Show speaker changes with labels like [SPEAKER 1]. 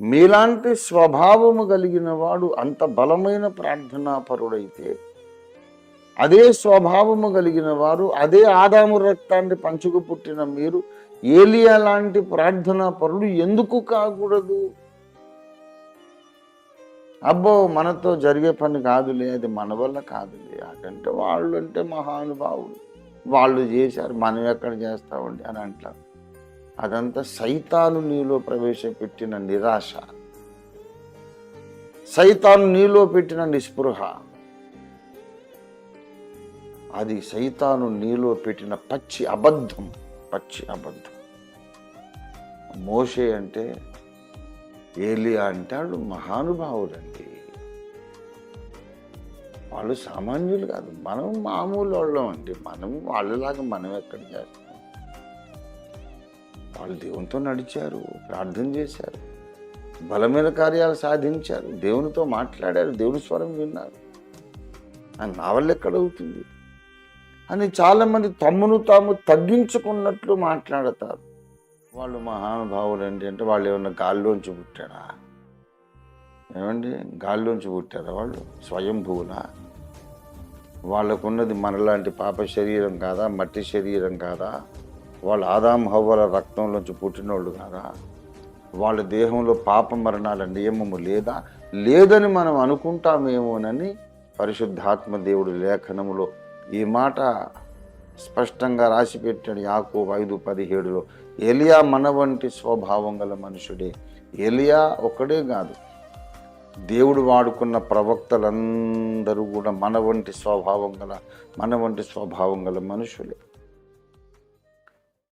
[SPEAKER 1] మీలాంటి స్వభావము కలిగిన వాడు అంత బలమైన ప్రార్థనాపరుడైతే అదే స్వభావము కలిగిన వారు అదే ఆదాము రక్తాన్ని పంచుకు పుట్టిన మీరు ఏలియా లాంటి ప్రార్థనా పరుడు ఎందుకు కాకూడదు? అబ్బో మనతో జరిగే పని కాదులే అది మన వల్ల కాదులే అదంటే వాళ్ళు అంటే మహానుభావులు. వాళ్ళు చేశారు మనం ఎక్కడ చేస్తామండి అని అంటారు. అదంతా సైతాను నీలో ప్రవేశపెట్టిన నిరాశ. సైతాను నీలో పెట్టిన నిస్పృహ. అది సైతాను నీలో పెట్టిన పచ్చి అబద్ధం పచ్చి అబద్ధం. మోషే అంటే ఏలియా అంటే వాళ్ళు మహానుభావులండి. వాళ్ళు సామాన్యులు కాదు మనం మామూలు వాళ్ళం అండి. మనం వాళ్ళలాగా మనం ఎక్కడ చేస్తాం వాళ్ళు దేవునితో నడిచారు ప్రార్థన చేశారు బలమైన కార్యాలు సాధించారు దేవునితో మాట్లాడారు దేవుని స్వరం విన్నారు. అని నా వల్ల ఎక్కడ అవుతుంది? అని చాలామంది తమ్మును తాము తగ్గించుకున్నట్లు మాట్లాడతారు. వాళ్ళు మహానుభావులు ఏంటంటే వాళ్ళు ఏమన్నా గాల్లోంచి పుట్టారా? ఏమండి? గాల్లోంచి పుట్టారా వాళ్ళు? స్వయంభూనా వాళ్ళకున్నది మనలాంటి పాప శరీరం కాదా? మట్టి శరీరం కాదా? వాళ్ళు ఆదాం హవ్వల రక్తంలోంచి పుట్టినోళ్ళు కాదా? వాళ్ళ దేహంలో పాప మరణాల నియమము లేదా? లేదని మనం అనుకుంటామేమోనని పరిశుద్ధాత్మ దేవుడు లేఖనములో ఈ మాట స్పష్టంగా రాసి పెట్టాడు యాకో ఐదు పదిహేడులో. ఎలియా మన వంటి స్వభావం గల మనుషుడే. ఎలియా ఒక్కడే కాదు. దేవుడు వాడుకున్న ప్రవక్తలందరూ కూడా మన వంటి స్వభావం గల మన వంటి స్వభావం గల మనుషులే.